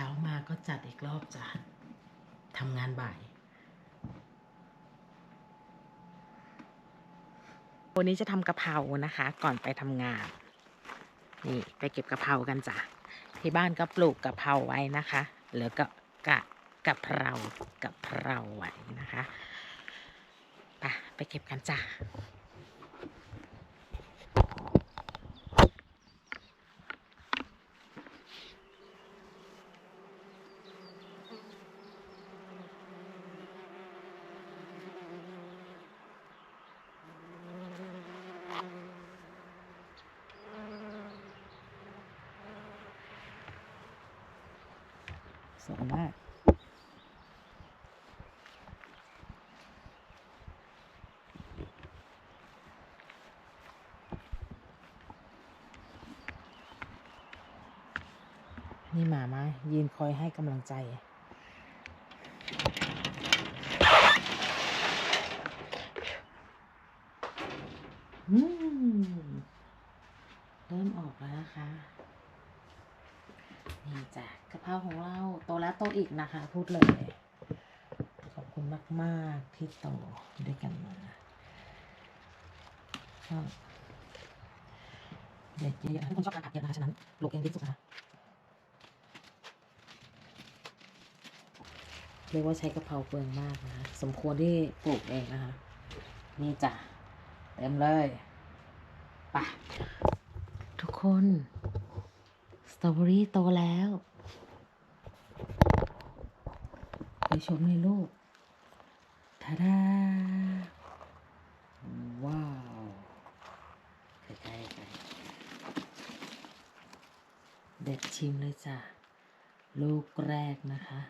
เช้ามาก็จัดอีกรอบจ้ะทำงานบ่าย วันนี้จะทำกะเพรานะคะ ก่อนไปทำงาน นี่ไปเก็บกะเพรากันจ้ะที่บ้านก็ปลูกกะเพราไว้นะคะเหลือก็กะกะเพรากะเพราไว้นะคะไปไปเก็บกันจ้ะ วยมากนี่หมามายืนคอยให้กำลังใจอืมเริ่มออกแล้วนะคะ นี่จ้ะกะเพราของเราโตแล้วโตอีกนะคะ พูดเลย ขอบคุณมาก ๆ ที่โตด้วยกันมาก็เด็ดเยอะๆทุกคนชอบทานผักเยอะนะคะฉะนั้นปลูกเองที่สุดนะคะเรียกว่าใช้กะเพราเปลืองมากนะคะสมควรที่ปลูกเองนะคะ นี่จ้ะเต็มเลยไปทุกคนส ตรอเบอรี่โตแล้วไปชมในลูกทาดาว้าวใกล้ๆกันเด็ดชิมเลยจ้ะ ลูกแรกนะคะ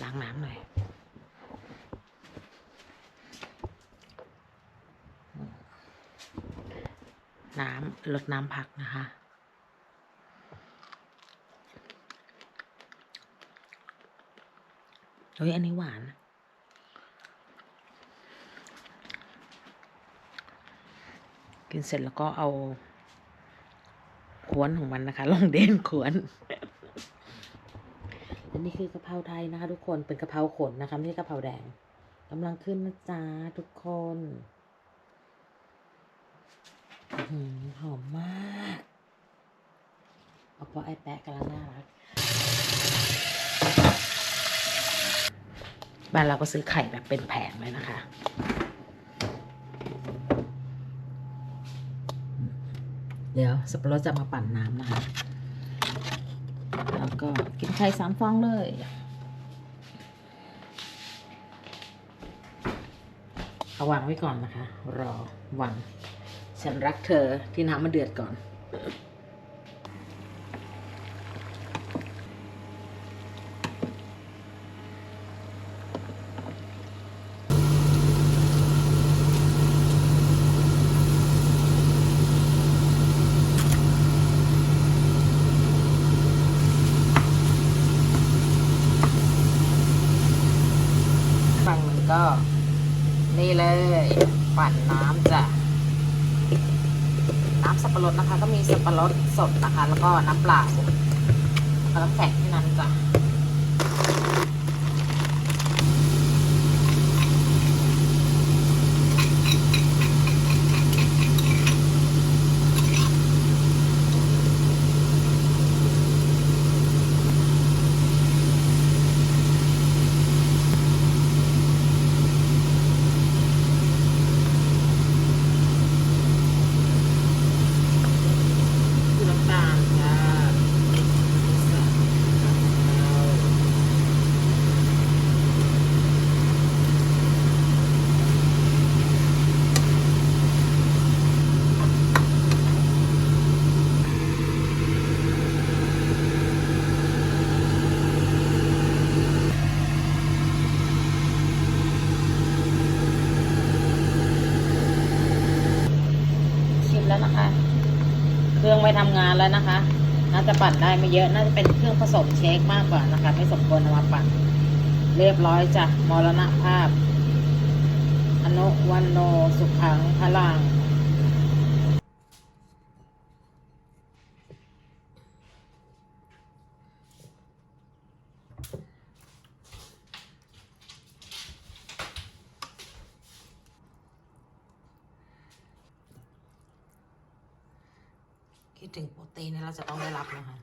ล้างน้ำหน่อย น้ำลดน้ำผักนะคะ เฮ้ย อันนี้หวาน กินเสร็จแล้วก็เอาขวนของมันนะคะ ลงเด่นขวนอันนี้คือกะเพราไทยนะคะ ทุกคนเป็นกะเพราขนนะคะ ไม่ใช่กะเพราแดงกำลังขึ้นนะจ๊ะทุกคน หือหอมมากเอาพราะไอแปะกำลังน่ารัก บ้านเราก็ซื้อไข่แบบเป็นแผงเลยนะคะ เดี๋ยวสับปะรดจะมาปั่นน้ำนะคะ แล้วก็กินไข่สามฟองเลยเอาวางไว้ก่อนนะคะ รอวัน ฉันรักเธอที่น้ำมันเดือดก่อน ฝั่งหนึ่งก็ นี่เลย ปั่นน้ำจ้ะำสับปะรดนะคะ ก็มีสับปะรดสดนะคะ แล้วก็น้ำเปล่าแล้วก็น้ำแข็งที่นั้นจ้ะ คือน้ำตาลจ้าชิมแล้วนะคะ เครื่องไม่ทำงานแล้วนะคะ น่าจะปั่นได้ไม่เยอะ น่าจะเป็นเครื่องผสมเชคมากกว่านะคะ ไม่สมควรเอามาปั่น เรียบร้อยจ้ะ มรณภาพ อนุวันโนสุขังพลัง คิดถึงโปรตีนเนี่ยเราจะต้องได้รับนะคะ